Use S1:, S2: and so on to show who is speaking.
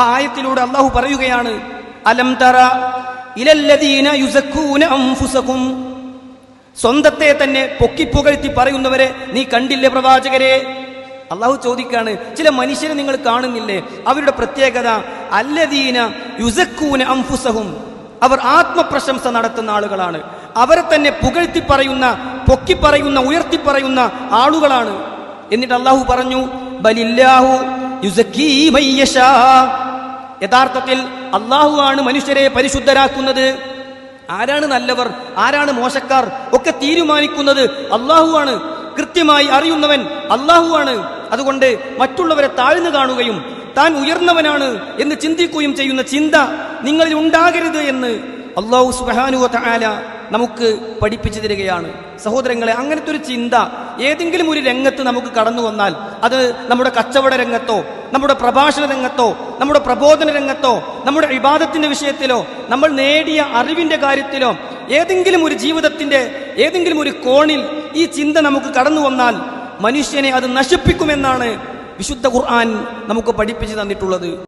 S1: ആ ആയത്തിലൂടെ അള്ളാഹു പറയുകയാണ് അലം തറ ഇലല്ലദീന യുസക്കൂന അംഫുസകും. സ്വന്തത്തെ തന്നെ പൊക്കിപ്പുകഴ്ത്തി പറയുന്നവരെ നീ കണ്ടില്ലേ പ്രവാചകരെ? അള്ളാഹു ചോദിക്കാണ് ചില മനുഷ്യരെ നിങ്ങൾ കാണുന്നില്ലേ? അവരുടെ പ്രത്യേകത അല്ലദീന യുസക്കൂന അംഫുസഹും അവർ ആത്മപ്രശംസ നടത്തുന്ന ആളുകളാണ്. അവരെ തന്നെ പുകഴ്ത്തി പറയുന്ന പൊക്കി പറയുന്ന ഉയർത്തി പറയുന്ന ആളുകളാണ്. എന്നിട്ട് അള്ളാഹു പറഞ്ഞു ബലില്ലാഹു യുസക്കീ മയ്യശാ യഥാർത്ഥത്തിൽ അള്ളാഹു ആണ് മനുഷ്യരെ പരിശുദ്ധരാക്കുന്നത്. ആരാണ് നല്ലവർ? ആരാണ് മോശക്കാർ? ഒക്കെ തീരുമാനിക്കുന്നത് അള്ളാഹു ആണ്. കൃത്യമായി അറിയുന്നവൻ അള്ളാഹു ആണ്. അതുകൊണ്ട് മറ്റുള്ളവരെ താഴ്ന്നു കാണുകയും താൻ ഉയർന്നവനാണ് എന്ന് ചിന്തിക്കുകയും ചെയ്യുന്ന ചിന്ത നിങ്ങളിൽ ഉണ്ടാകരുത് എന്ന് അള്ളാഹു സുബാനുവ നമുക്ക് പഠിപ്പിച്ചു തരികയാണ് സഹോദരങ്ങളെ അങ്ങനത്തെ ഒരു ചിന്ത ഏതെങ്കിലും ഒരു രംഗത്ത് നമുക്ക് കടന്നു വന്നാൽ അത് നമ്മുടെ കച്ചവട രംഗത്തോ നമ്മുടെ പ്രഭാഷണ രംഗത്തോ നമ്മുടെ പ്രബോധന രംഗത്തോ നമ്മുടെ വിവാദത്തിന്റെ വിഷയത്തിലോ നമ്മൾ നേടിയ അറിവിന്റെ കാര്യത്തിലോ ഏതെങ്കിലും ഒരു ജീവിതത്തിന്റെ ഏതെങ്കിലും ഒരു കോണിൽ ഈ ചിന്ത നമുക്ക് കടന്നു വന്നാൽ മനുഷ്യനെ അത് നശിപ്പിക്കുമെന്നാണ് വിശുദ്ധ ഖുർആൻ നമുക്ക് പഠിപ്പിച്ചു തന്നിട്ടുള്ളത്.